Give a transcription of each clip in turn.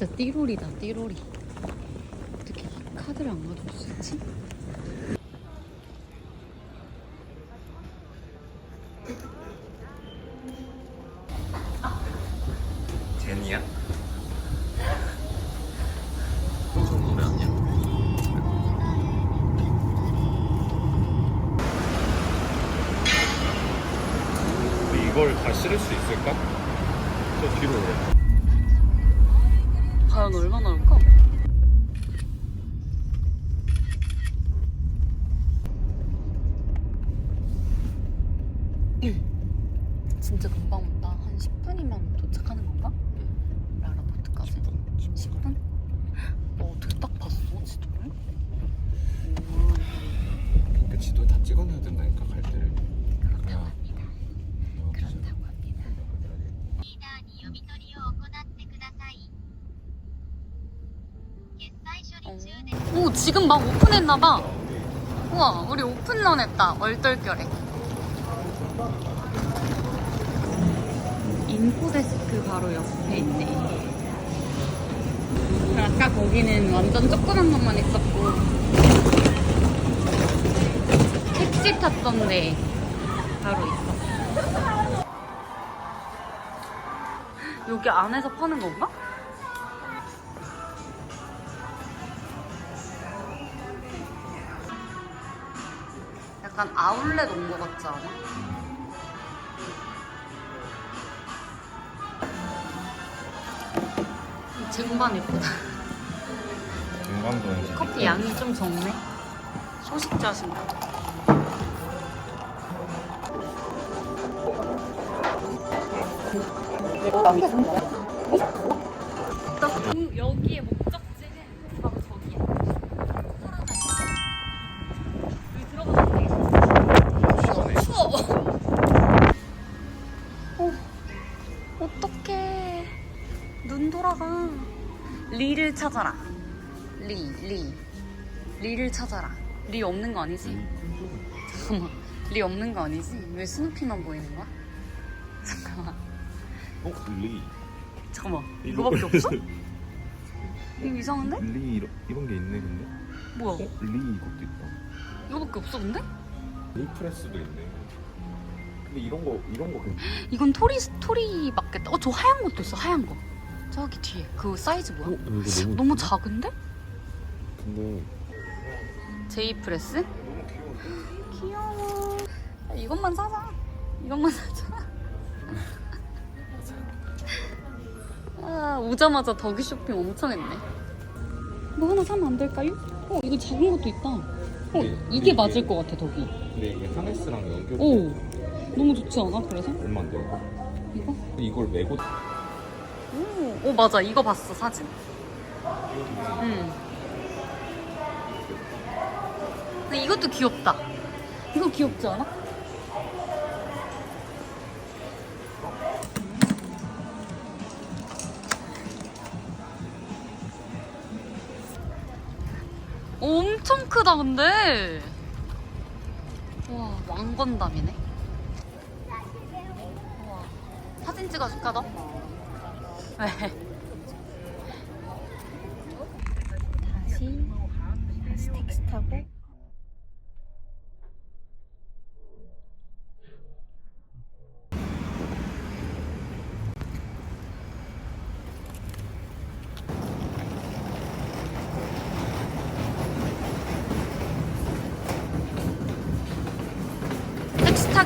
진짜 띠로리다 띠로리 어떻게 이 카드를 안 있지? 제니야? 이걸 다 실을 수 있을까? 저 뒤로 오래. 과연 얼마나 올까? 오, 지금 막 오픈했나봐. 우와, 우리 오픈런 했다. 얼떨결에. 인포데스크 바로 옆에 있네. 아까 거기는 완전 조그만 것만 있었고, 택시 탔던데 바로 있었어. 여기 안에서 파는 건가? 약간 아울렛 온 것 같지 않아? 이 쟁반 예쁘다. 중간도 커피 양이 좀 적네. 소식자신가? 그 리 없는 거 아니지? 잠깐만. 리 없는 거 아니지? 왜 스누피만 보이는 거야? 잠깐만. 어? 리. 잠깐만. 이거밖에 없어? 이거 이상한데? 리 이런, 이런 게 있네 근데. 뭐야? 어? 리 이것도 있다. 이거밖에 없어, 근데? 리 프레스도 있네. 근데 이런 거 이런 거 괜찮아. 이건 토리, 토리 맞겠다. 어, 저 하얀 것도 있어, 하얀 거. 저기 뒤에. 그 사이즈 뭐야? 어, 이거 너무? 작은데? 근데 제이프레스? 너무? 귀여워. 야, 이것만 사자. 이것만 사자. 아, 오자마자 덕이 쇼핑 엄청 했네. 뭐 하나 사면 안 될까요? 어, 이거 작은 것도 있다. 어, 네, 이게 이게- 맞을 것 같아, 덕이. 근데 이게 하네스랑 연결. 오, 너무 좋지 않아? 그래서? 얼마인데 이거? 이거? 이걸 메고 오, 오 맞아. 이거 봤어, 사진. 응. 근데 이것도 귀엽다. 이거 귀엽지 않아? 엄청 크다, 근데. 와, 왕건담이네. 우와. 사진 찍어줄까, 너? 왜? 다시 다시 택시 타고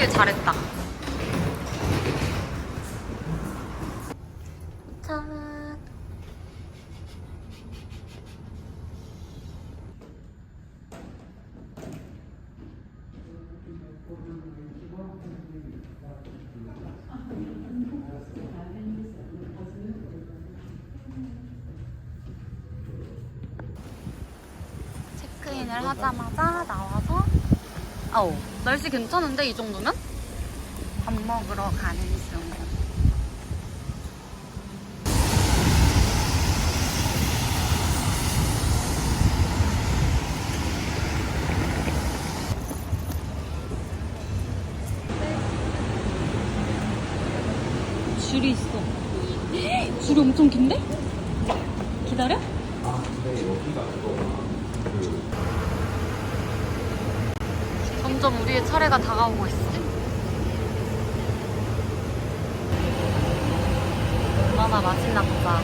타길 잘했다. 도착. 체크인을 하자마자 나와서 아우 날씨 괜찮은데 이 정도면? 밥 먹으러 가는 중 줄이 있어. 줄이 엄청 긴데? 기다려? 아 근데 여기가 그거구나 그 점점 우리의 차례가 다가오고 있어. 얼마나 맛있나 보자.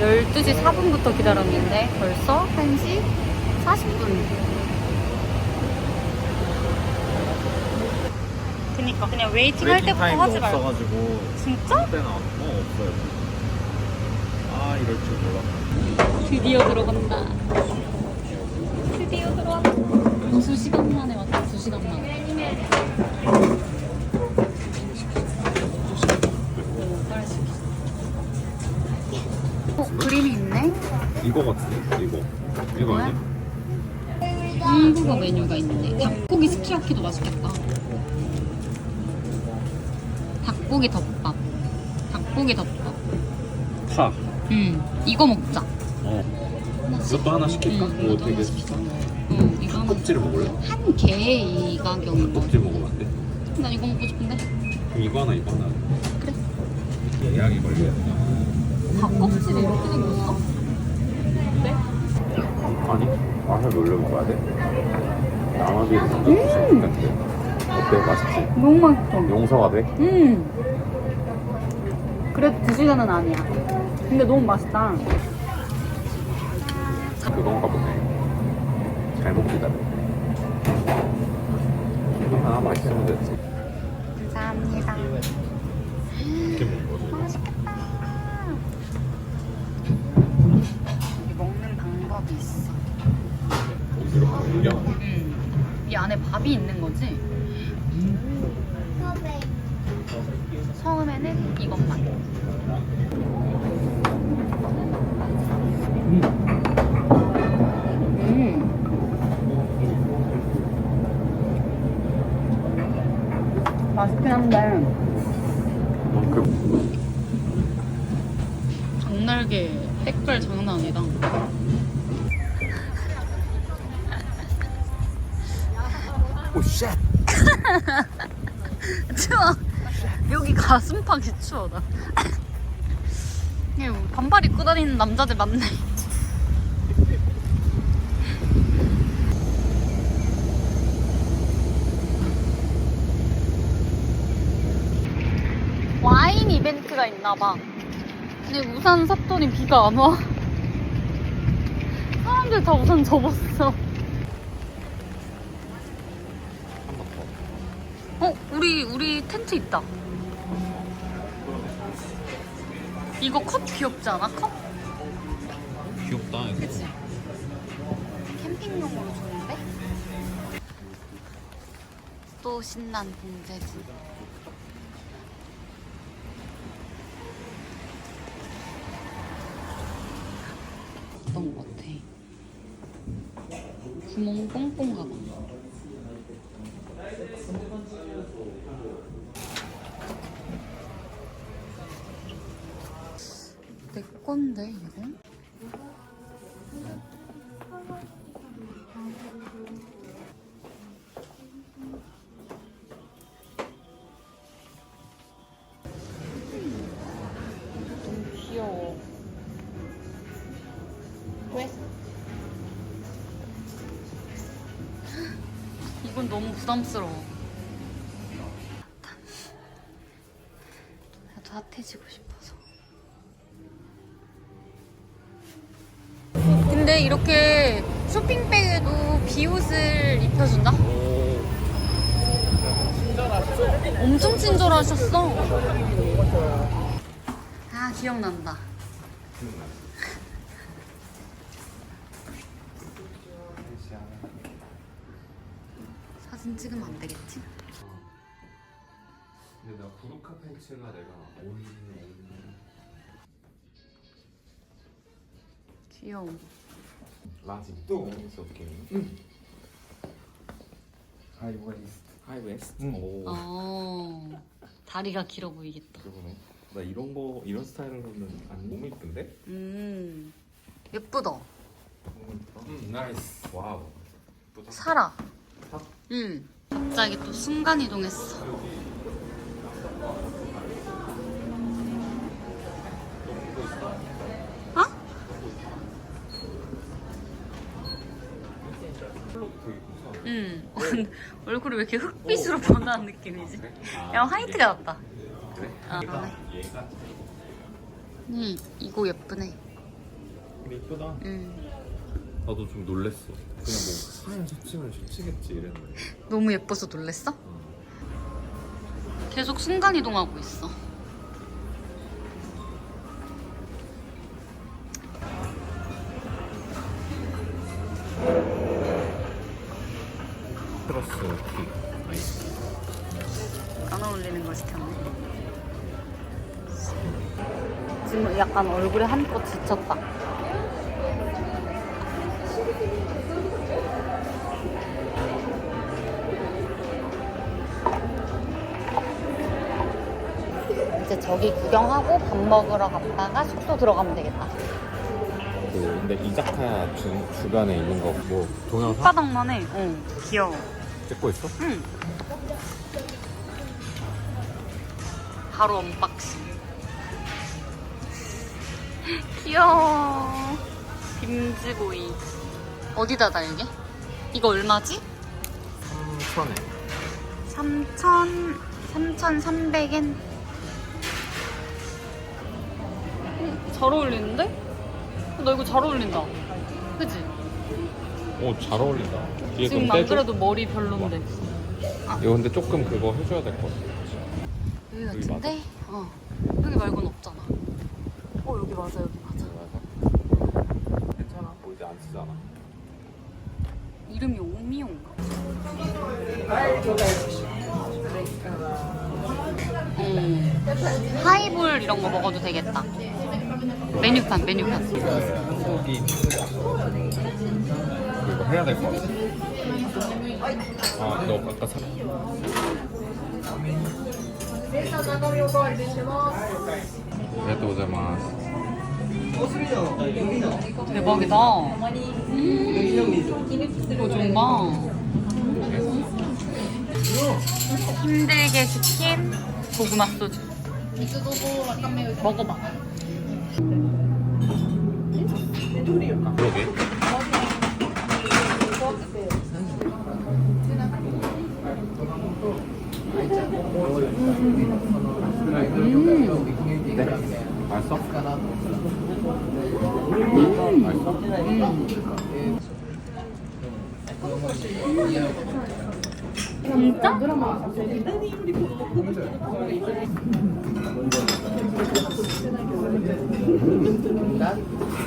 12시 4분부터 기다렸는데 벌써 1시 40분. 그니까 그냥 웨이팅 할 때부터 하지 말고. 없어가지고 진짜? 때나 어 없어요 아 이럴 줄 몰랐다 드디어 들어간다. 드디어 들어왔다. 어, 수시간 만에 왔다, 수시간 만에. 빨리 시켜. 어, 그림이 있네? 이거 같은데 이거 이거 뭐야? 아니야? 한국어 메뉴가 있네. 닭고기 스키야키도 맛있겠다. 닭고기 덮밥. 닭고기 덮밥. 파 음, 이거 먹자. 어. 이것도 하나 시킬까? 응, 뭐 이것도 되게 하나 시키자. 껍질을 먹을래? 한 개에 이 가격인 거. 껍질 먹으면 안 돼? 난 이거 먹고 싶은데. 그럼 이거 하나 이거 하나 그래. 예약이 걸려야 되나? 닭껍질이 이렇게 생겼어? 네? 아니 맛을 놀려 먹어야 돼? 남아비를 음~ 같아 어때? 맛있지? 너무 맛있어. 용서가 돼? 음. 그래도 두 시간은 아니야. 근데 너무 맛있다. 그건가 보네 잘못 기다려 맛있으면 됐지 감사합니다. 이렇게 먹는 거지 맛있겠다. 여기 먹는 방법이 있어. 이렇게 올려? 음. 이 안에 밥이 있는 거지? 처음에는 이것만. 맛있긴 한데 그 장날개 색깔 장난 아니다. 오쉣 추워. 여기 가슴팍이 추워 나. 이게 반팔 입고 다니는 남자들 많네. 와인 이벤트가 있나 봐. 근데 우산 샀더니 비가 안 와. 사람들 다 우산 접었어. 어, 우리 우리 텐트 있다. 이거 컵 귀엽지 않아? 컵? 귀엽다 이거 그치? 캠핑용으로 좋은데? 또 신난 공제지. 어떤 거 같아? 구멍 뽕뽕 가방. 내 건데 이거? 너무 부담스러워. 나도 핫해지고 싶어서. 근데 이렇게 쇼핑백에도 비옷을 입혀준다? 엄청 친절하셨어. 아, 기억난다. 사진 찍으면 안 되겠지? 근데 나 부르카 팬츠가 내가 어울리는 귀여워. 라지 또 오케이 하이 웨이스트 하이 웨스트 응. 오 어, 다리가 길어 보이겠다. 그러네 나 이런 거 이런 스타일로는 안 너무 이쁜데? 음, 예쁘다. 음 나이스 와우 예쁘다. 살아. 싶어? 응. 갑자기 또 순간 이동했어. 어? 응. 얼굴이 왜 이렇게 흑빛으로 변한 느낌이지? 약간 화이트가 났다. 그래? 어. 응, 이거 예쁘네. 이쁘다. 응. 나도 좀 놀랬어. 그냥 뭐 하얀 셔츠면 셔츠겠지 이랬는데. 너무 예뻐서 놀랬어? 어. 계속 순간 이동하고 있어. 플러스 티. 아이스. 안 어울리는 걸 시켰네. 지금 약간 얼굴에 한껏 지쳤다. 이제 저기 구경하고 밥 먹으러 갔다가 숙소 들어가면 되겠다. 그 근데 이자카 주, 주변에 있는 거 뭐 동영상 바닥만 해. 응. 귀여워. 찍고 있어? 응. 바로 언박싱. 귀여워. 빔즈보이. 어디다 달게? 이거 얼마지? 3천에 3,000, 3,300엔. 잘 어울리는데? 나 이거 잘 어울린다. 그치? 오잘 어울린다 뒤에 지금 좀 안 떼줘 그래도 머리 별론데. 이거 근데 조금 그거 해줘야 될 것 같아 여기 여기 같은데? 어. 여기 말고는 없잖아. 어, 여기 맞아, 여기 맞아. 괜찮아 뭐 이제 안 쓰잖아 이름이 오미온가? 음. 하이볼 이런 거 먹어도 되겠다. 메뉴판 메뉴판. 소고기 이거 해야 될 것 같아. 아너 아까 사 네, 아리가또 오자마스 대박이다. 음 힘들게 시킨 고구마 소주. 먹어봐. うん。 진짜?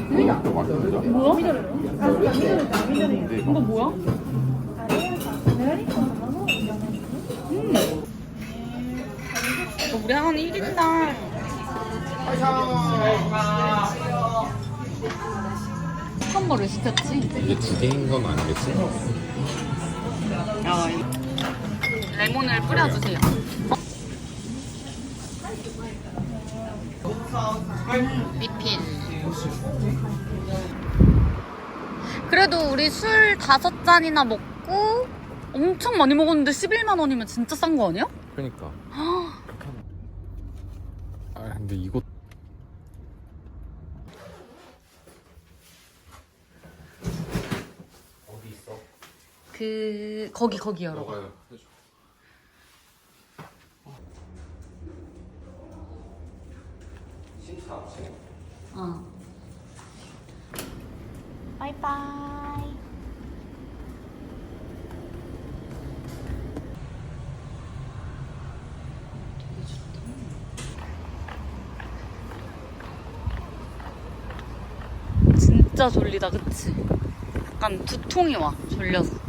뭐야? 이거 뭐야? 음. 우리 한 1인당 한 거를 시켰지? 이게 두 개인 건 아니겠지? 아, 레몬을 뿌려주세요. 음, 리필. 그래도 우리 술 다섯 잔이나 먹고 엄청 많이 먹었는데 11만 원이면 진짜 싼 거 아니야? 그러니까. 아 근데 이거 어디 있어? 그 거기 거기 열어봐. 해줘. 어. 바이바이. 진짜 졸리다, 그치? 약간 두통이 와, 졸려서.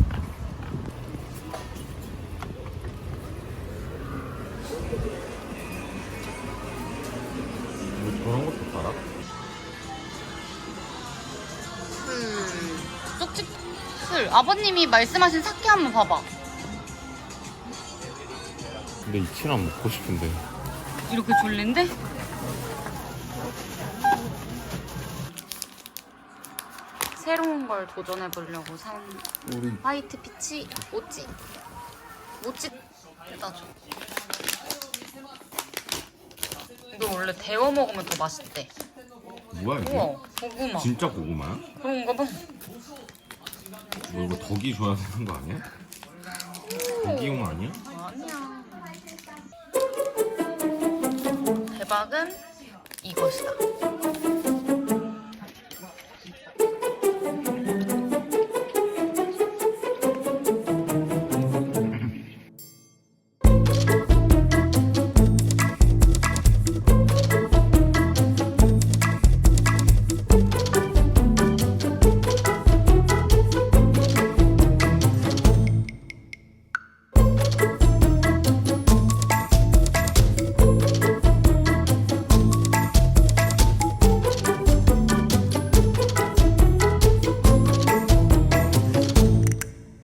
아버님이 말씀하신 사케 한번 봐봐. 근데 이치랑 먹고 싶은데. 이렇게 졸린데? 새로운 걸 도전해 보려고 산 우리 화이트 피치 모찌. 모찌 에다 줘. 이거 원래 데워 먹으면 더 맛있대. 뭐야 이게? 우와, 고구마. 진짜 고구마야? 그런가 봐. 뭐 이거 덕이 줘야 되는 거 아니야? 덕이용 아니야? 아니야. 대박은 이것이다.